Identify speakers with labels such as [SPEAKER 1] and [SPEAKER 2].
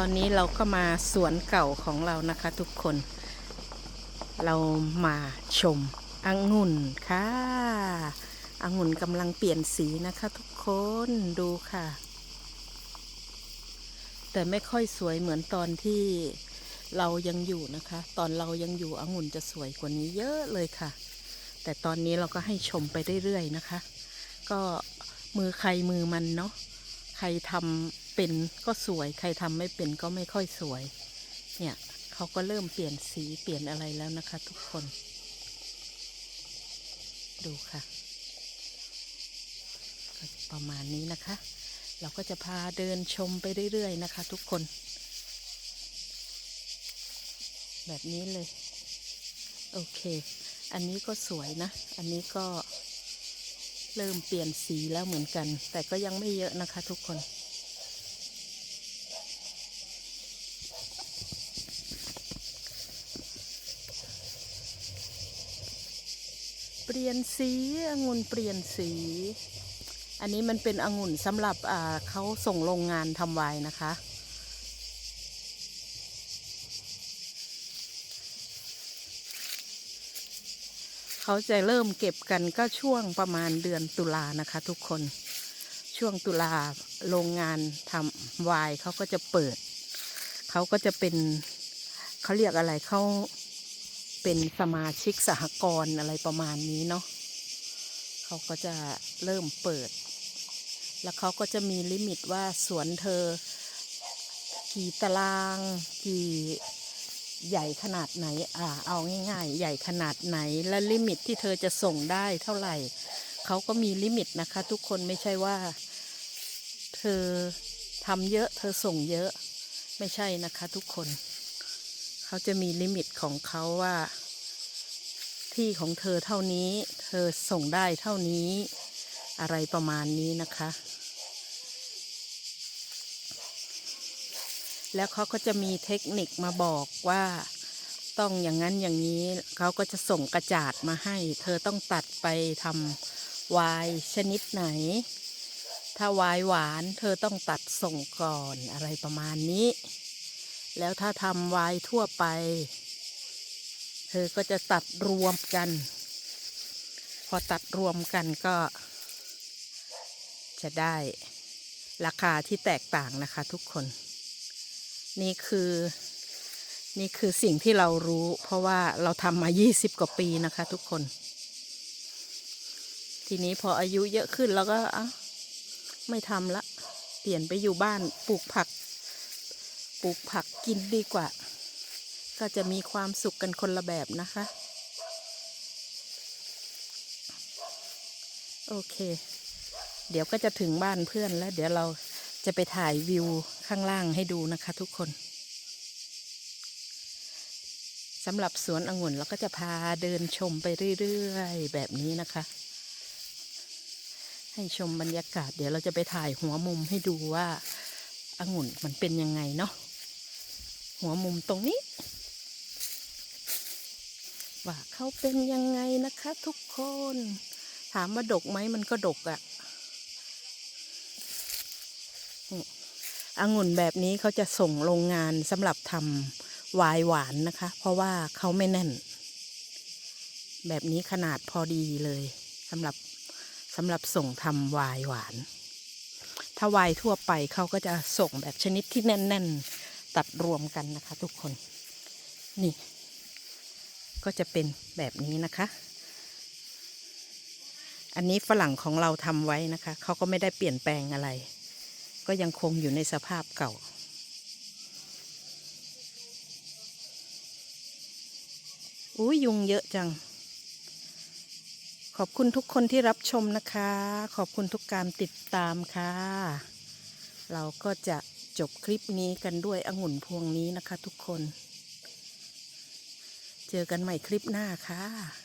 [SPEAKER 1] ตอนนี้เราก็มาสวนเก่าของเรานะคะทุกคน เรามาชมองุ่นค่ะองุ่นกำลังเปลี่ยนสีนะคะทุกคนดูค่ะ แต่ไม่ค่อยสวยเหมือนตอนที่เรายังอยู่นะคะ ตอนเรายังอยู่องุ่นจะสวยกว่านี้เยอะเลยค่ะ แต่ตอนนี้เราก็ให้ชมไปเรื่อยๆนะคะ ก็มือใครมือมันเนาะใครทำ เป็นก็สวย ใครทำไม่เป็นก็ไม่ค่อยสวย เนี่ยเขาก็เริ่มเปลี่ยนสีเปลี่ยนอะไรแล้วนะคะทุกคน ดูค่ะ ประมาณนี้นะคะ เราก็จะพาเดินชมไปเรื่อยๆนะคะ ทุกคน แบบนี้เลย โอเค อันนี้ก็สวยนะ อันนี้ก็เริ่มเปลี่ยนสีแล้วเหมือนกัน แต่ก็ยังไม่เยอะนะคะทุกคน เปลี่ยนสีองุ่นเปลี่ยนสี อันนี้มันเป็นองุ่นสำหรับเขาส่งโรงงานทำไวน์นะคะ เขาจะเริ่มเก็บกันก็ช่วงประมาณเดือนตุลานะคะทุกคน ช่วงตุลาโรงงานทำไวน์เขาก็จะเปิด เขาก็จะเป็นเขาเรียกอะไรเขาเป็นสมาชิกสหกรณ์อะไรประมาณนี้เนาะเขาก็จะเริ่มเปิด แล้วเขาก็จะมีลิมิตว่าสวนเธอ กี่ตาราง กี่ใหญ่ขนาดไหน อ่า เอาง่ายๆ ใหญ่ขนาดไหน และลิมิตที่เธอจะส่งได้เท่าไหร่ เขาก็มีลิมิตนะคะ ทุกคนไม่ใช่ว่า เธอทำเยอะ เธอส่งเยอะ ไม่ใช่นะคะทุกคน เขาจะมีลิมิตของเขาว่า ที่ของเธอเท่านี้ เธอส่งได้เท่านี้ อะไรประมาณนี้นะคะ แล้วเขาก็จะมีเทคนิคมาบอกว่าต้องอย่างนั้นอย่างนี้เขาก็จะส่งกระจาดมาให้ เธอต้องตัดไปทำวน์ชนิดไหน ถ้าไวน์หวานเธอต้องตัดส่งก่อนอะไรประมาณนี้ แล้วถ้าทำไวน์ทั่วไป เธอก็จะตัดรวมกัน พอตัดรวมกันก็ จะได้ราคาที่แตกต่างนะคะทุกคน นี่คือ นี่คือสิ่งที่เรารู้ เพราะว่าเราทำมา 20 กว่าปีนะคะทุกคน ทีนี้พออายุเยอะขึ้นเราก็อ้า ไม่ทำละ เปลี่ยนไปอยู่บ้านปลูกผัก ปลูกผักกินดีกว่า ก็จะมีความสุขกันคนละแบบนะคะ โอเค เดี๋ยวก็จะถึงบ้านเพื่อนแล้ว เดี๋ยวเราจะไปถ่ายวิวข้างล่างให้ดูนะคะทุกคนสำหรับสวนองุ่นเราก็จะพาเดินชมไปเรื่อย ๆ แบบนี้นะคะ ให้ชมบรรยากาศ เดี๋ยวเราจะไปถ่ายหัวมุมให้ดูว่าองุ่นมันเป็นยังไงเนาะหัวมุมตรงนี้ ว่าเขาเป็นยังไงนะคะทุกคน ถามว่าดกไหมมันก็ดกอะ่ะองุ่นแบบนี้เขาจะส่งโรงงานสำหรับทำวน์หวานนะคะ เพราะว่าเขาไม่แน่น แบบนี้ขนาดพอดีเลยสำหรับ สำหรับส่งทำวน์หวาน ถ้าวน์ทั่วไปเขาก็จะส่งแบบชนิดที่แน่น ๆ ตัดรวมกันนะคะ ทุกคน นี่ ก็จะเป็นแบบนี้นะคะ อันนี้ฝรั่งของเราทำไว้นะคะ เขาก็ไม่ได้เปลี่ยนแปลงอะไร ก็ยังคงอยู่ในสภาพเก่าอุ้ยยุงเยอะจัง ขอบคุณทุกคนที่รับชมนะคะ ขอบคุณทุกการติดตามค่ะ เราก็จะจบคลิปนี้กันด้วยองุ่นพวงนี้นะคะทุกคน เจอกันใหม่คลิปหน้าค่ะ